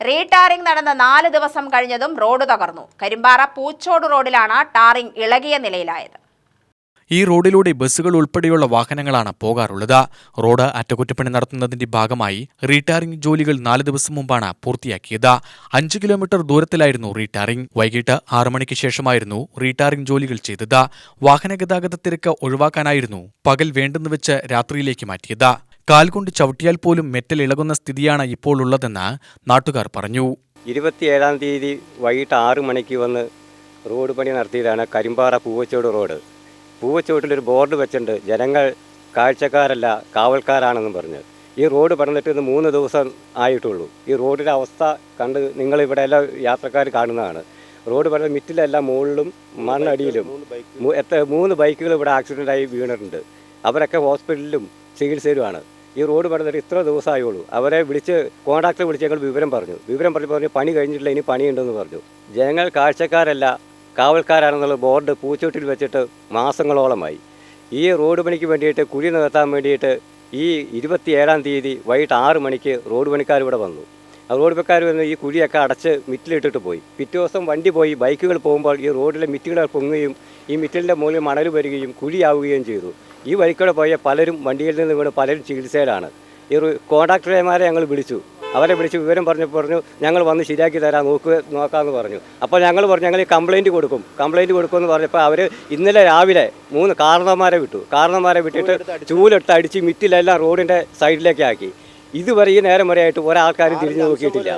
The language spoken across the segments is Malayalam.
റീടാറിംഗ് നടന്ന നാല് ദിവസം കഴിഞ്ഞതും റോഡ് തകർന്നു. കരിമ്പാറ പൂച്ചോട് റോഡിലാണ് ടാറിംഗ് ഇളകിയ നിലയിലായത്. ഈ റോഡിലൂടെ ബസ്സുകൾ ഉൾപ്പെടെയുള്ള വാഹനങ്ങളാണ് പോകാറുള്ളത്. റോഡ് അറ്റകുറ്റപ്പണി നടത്തുന്നതിന്റെ ഭാഗമായി റീടാറിംഗ് ജോലികൾ നാല് ദിവസം മുമ്പാണ് പൂർത്തിയാക്കിയത്. അഞ്ച് കിലോമീറ്റർ ദൂരത്തിലായിരുന്നു റീടാറിംഗ്. വൈകിട്ട് ആറു മണിക്ക് ശേഷമായിരുന്നു റീടാറിംഗ് ജോലികൾ ചെയ്തത്. വാഹന ഗതാഗത തിരക്ക് ഒഴിവാക്കാനായിരുന്നു പകൽ വേണ്ടെന്ന് വെച്ച് രാത്രിയിലേക്ക് മാറ്റിയത്. കാൽകൊണ്ട് ചവിട്ടിയാൽ പോലും മെറ്റൽ ഇളകുന്ന സ്ഥിതിയാണ് ഇപ്പോൾ ഉള്ളതെന്ന് നാട്ടുകാർ പറഞ്ഞു. ഇരുപത്തിയേഴാം തീയതി വൈകിട്ട് ആറ് മണിക്ക് വന്ന് റോഡ് പണി നടത്തിയതാണ് കരിമ്പാറ പൂവച്ചോട് റോഡ്. പൂവച്ചോട്ടിൽ ഒരു ബോർഡ് വെച്ചിട്ടുണ്ട് ജനങ്ങൾ കാഴ്ചക്കാരല്ല കാവൽക്കാരാണെന്നും പറഞ്ഞ്. ഈ റോഡ് പണിതിട്ട് ഇന്ന് മൂന്ന് ദിവസം ആയിട്ടുള്ളൂ. ഈ റോഡിന്റെ അവസ്ഥ കണ്ട് നിങ്ങൾ ഇവിടെ എല്ലാം യാത്രക്കാർ കാണുന്നതാണ്. റോഡ് പണിത മിറ്റിലെല്ലാം മുകളിലും മണ്ണടിയിലും മൂന്ന് ബൈക്കുകൾ. ഇവിടെ ആക്സിഡന്റായി വീണിട്ടുണ്ട്. അവരൊക്കെ ഹോസ്പിറ്റലിലും ചികിത്സയിലുമാണ്. ഈ റോഡ് പണിതിട്ട് ഇത്ര ദിവസമായുള്ളൂ. അവരെ വിളിച്ച് കോൺട്രാക്ടർ വിളിച്ച് ഞങ്ങൾ വിവരം പറഞ്ഞു. വിവരം പറഞ്ഞു പറഞ്ഞു പണി കഴിഞ്ഞിട്ടില്ല ഇനി പണിയുണ്ടെന്ന് പറഞ്ഞു. ജനങ്ങൾ കാഴ്ചക്കാരല്ല കാവൽക്കാരാണെന്നുള്ള ബോർഡ് പൂച്ചോട്ടിൽ വെച്ചിട്ട് മാസങ്ങളോളമായി. ഈ റോഡ് പണിക്ക് വേണ്ടിയിട്ട് കുഴി നികത്താൻ വേണ്ടിയിട്ട് ഈ ഇരുപത്തി ഏഴാം തീയതി വൈകിട്ട് ആറ് മണിക്ക് റോഡ് പണിക്കാർ ഇവിടെ വന്നു. ആ റോഡ് പണിക്കാർ വന്ന് ഈ കുഴിയൊക്കെ അടച്ച് മിറ്റിലിട്ടിട്ട് പോയി. പിറ്റേ ദിവസം വണ്ടി പോയി ബൈക്കുകൾ പോകുമ്പോൾ ഈ റോഡിലെ മിറ്റുകൾ പൊങ്ങുകയും ഈ മിറ്റലിന്റെ മുകളിൽ മണൽ വരികയും കുഴിയാവുകയും ചെയ്തു. ഈ വഴിക്കൂടെ പോയ പലരും വണ്ടിയിൽ നിന്ന് വീണ് പലരും ചികിത്സയിലാണ്. ഈ ഒരു കോൺട്രാക്ടർമാരെ ഞങ്ങൾ വിളിച്ചു. അവരെ വിളിച്ച് വിവരം പറഞ്ഞു പറഞ്ഞു ഞങ്ങൾ വന്ന് ശരിയാക്കി തരാം നോക്കുക നോക്കാമെന്ന് പറഞ്ഞു. അപ്പോൾ ഞങ്ങൾ പറഞ്ഞു ഞങ്ങൾ ഈ കംപ്ലയിന്റ് കൊടുക്കും. കംപ്ലയിന്റ് കൊടുക്കുമെന്ന് പറഞ്ഞപ്പോൾ അവർ ഇന്നലെ രാവിലെ മൂന്ന് കാരണന്മാരെ വിട്ടു. കാരണന്മാരെ വിട്ടിട്ട് ചൂലെടുത്ത് അടിച്ച്. മിറ്റിലെല്ലാം റോഡിന്റെ സൈഡിലേക്ക് ആക്കി. ഇതുവരെ ഈ നേരം വരെയായിട്ട് ഒരാൾക്കാരും തിരിഞ്ഞു നോക്കിയിട്ടില്ല.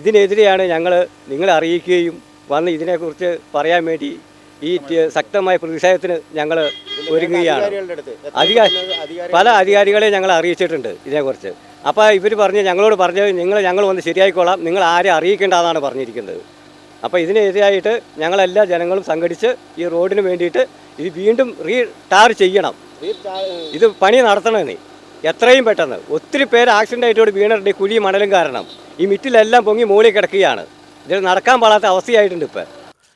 ഇതിനെതിരെയാണ് ഞങ്ങൾ നിങ്ങളെ അറിയിക്കുകയും വന്ന് ഇതിനെക്കുറിച്ച് പറയാൻ വേണ്ടി ഈ ശക്തമായ പ്രതിഷേധത്തിന് ഞങ്ങൾ ഒരുങ്ങുകയാണ്. പല അധികാരികളെ ഞങ്ങൾ അറിയിച്ചിട്ടുണ്ട് ഇതിനെക്കുറിച്ച്. അപ്പോൾ ഇവർ പറഞ്ഞ് ഞങ്ങളോട് പറഞ്ഞത് നിങ്ങൾ ഞങ്ങൾ വന്ന് ശരിയായിക്കോളാം നിങ്ങൾ ആരെ അറിയിക്കേണ്ടതാണ് പറഞ്ഞിരിക്കുന്നത്. അപ്പോൾ ഇതിനെതിരായിട്ട് ഞങ്ങളെല്ലാ ജനങ്ങളും സംഘടിച്ച് ഈ റോഡിന് വേണ്ടിയിട്ട് ഇത് വീണ്ടും റീ ടാർ ചെയ്യണം. ഇത് പണി നടത്തണമെന്ന് എത്രയും പെട്ടെന്ന്. ഒത്തിരി പേര് ആക്സിഡന്റ് ആയിട്ടോട് വീണിട്ടുണ്ട് കുഴി മണലും കാരണം. ഈ മിറ്റിലെല്ലാം പൊങ്ങി മൂളി കിടക്കുകയാണ് ഇത് നടക്കാൻ പാടാത്ത അവസ്ഥയായിട്ടുണ്ട് ഇപ്പം.